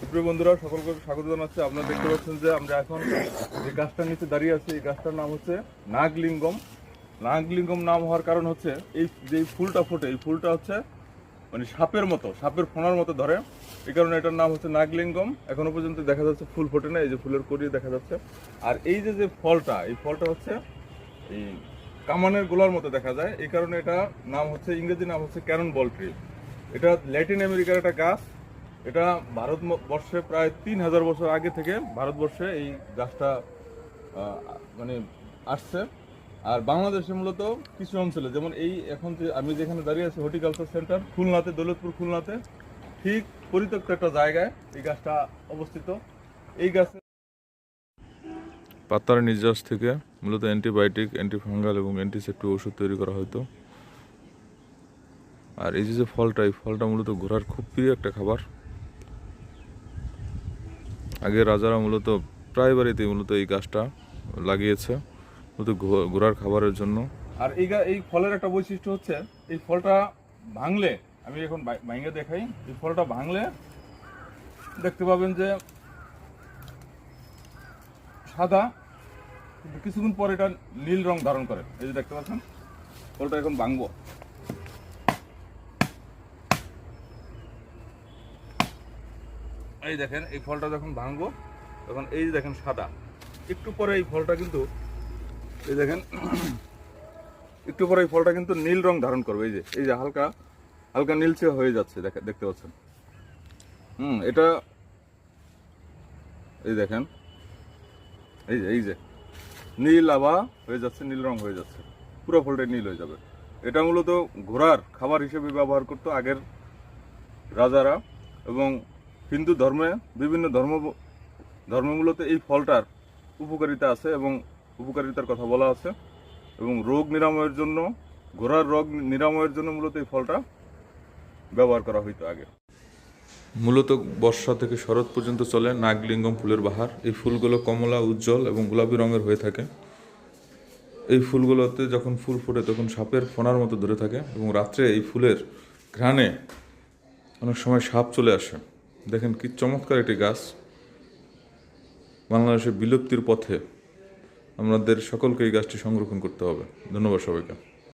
সুপ্রিয় বন্ধুরা, সকলকে স্বাগত জানাচ্ছি। আপনারা দেখতে পাচ্ছেন যে আমরা এখন যে গাছটার নিচে দাঁড়িয়ে আছি, এই গাছটার নাম হচ্ছে নাগলিঙ্গম। নাগলিঙ্গম নাম হওয়ার কারণ হচ্ছে এই যে ফুলটা ফোটে, এই ফুলটা হচ্ছে মানে সাপের মতো, সাপের ফোনার মতো ধরে। এই কারণে এটার নাম হচ্ছে নাগলিঙ্গম। এখনও পর্যন্ত দেখা যাচ্ছে ফুল ফোটে না, এই যে ফুলের কড়ি দেখা যাচ্ছে। আর এই যে যে ফলটা, এই ফলটা হচ্ছে এই কামানের গোলার মতো দেখা যায়। এই কারণে এটা নাম হচ্ছে ইংরেজি নাম হচ্ছে ক্যারন বল ট্রি। এটা ল্যাটিন আমেরিকার একটা গাছ। এটা ভারতবর্ষে প্রায় তিন হাজার বছর আগে থেকে ভারতবর্ষে এই গাছটা মানে আসছে। আর বাংলাদেশে মূলত কিছু অঞ্চলে, যেমন এই এখন যে আমি যেখানে দাঁড়িয়ে আছি হর্টিকালচার সেন্টার খুলনাতে, দৌলতপুর খুলনাতে, ঠিক পরিত্যক্ত একটা জায়গায় এই গাছটা অবস্থিত। এই গাছে পাতার নির্যাস থেকে মূলত অ্যান্টিবায়োটিক, অ্যান্টিফাঙ্গাল এবং অ্যান্টিসেপ্টিক ওষুধ তৈরি করা হতো। আর এই যে ফলটা, এই ফলটা মূলত ঘোড়ার খুব প্রিয় একটা খাবার। আগে রাজারা মূলত, প্রায় বাড়িতে মূলত এই গাছটা লাগিয়েছে, মূলত ঘোড়ার খাবারের জন্য। আর এই এই ফলের একটা বৈশিষ্ট্য হচ্ছে, এই ফলটা ভাঙলে, আমি এখন ভাঙে দেখাই, এই ফলটা ভাঙলে দেখতে পাবেন যে সাদা কিছুক্ষণ পর এটা নীল রং ধারণ করে। এই যে দেখতে পাচ্ছেন, ফলটা এখন ভাঙবো। এই দেখেন, এই ফলটা যখন ভাঙবো, তখন এই যে দেখেন সাদা। একটু পরে এই ফলটা কিন্তু, এই দেখেন, একটু পরে এই ফলটা কিন্তু নীল রং ধারণ করবে। এই যে এই যে হালকা হালকা নীলচে হয়ে যাচ্ছে, দেখে- দেখতে পাচ্ছেন? হুম, এটা, এই দেখেন, এই যে এই যে, নীল আবা হয়ে যাচ্ছে, নীল রং হয়ে যাচ্ছে। পুরো ফলটাই নীল হয়ে যাবে। এটা মূলত ঘোড়ার খাবার হিসেবে ব্যবহার করতো আগের রাজারা এবং হিন্দু ধর্মে বিভিন্ন ধর্ম ধর্মে মূলত এই ফলটার উপকারিতা আছে এবং উপকারিতার কথা বলা আছে। এবং রোগ নিরাময়ের জন্য, ঘোড়ার রোগ নিরাময়ের জন্য মূলত এই ফলটা ব্যবহার করা হইতো আগে। মূলত বর্ষা থেকে শরৎ পর্যন্ত চলে নাগলিঙ্গম ফুলের বাহার। এই ফুলগুলো কমলা, উজ্জ্বল এবং গোলাপি রঙের হয়ে থাকে। এই ফুলগুলোতে যখন ফুল ফোটে তখন সাপের ফোনার মতো ধরে থাকে এবং রাত্রে এই ফুলের ঘ্রাণে অনেক সময় সাপ চলে আসে। দেখেন কি চমৎকার একটি গাছ। বাংলাদেশের বিলুপ্তির পথে আমাদের সকলকে এই গাছটি সংরক্ষণ করতে হবে। ধন্যবাদ সবাইকে।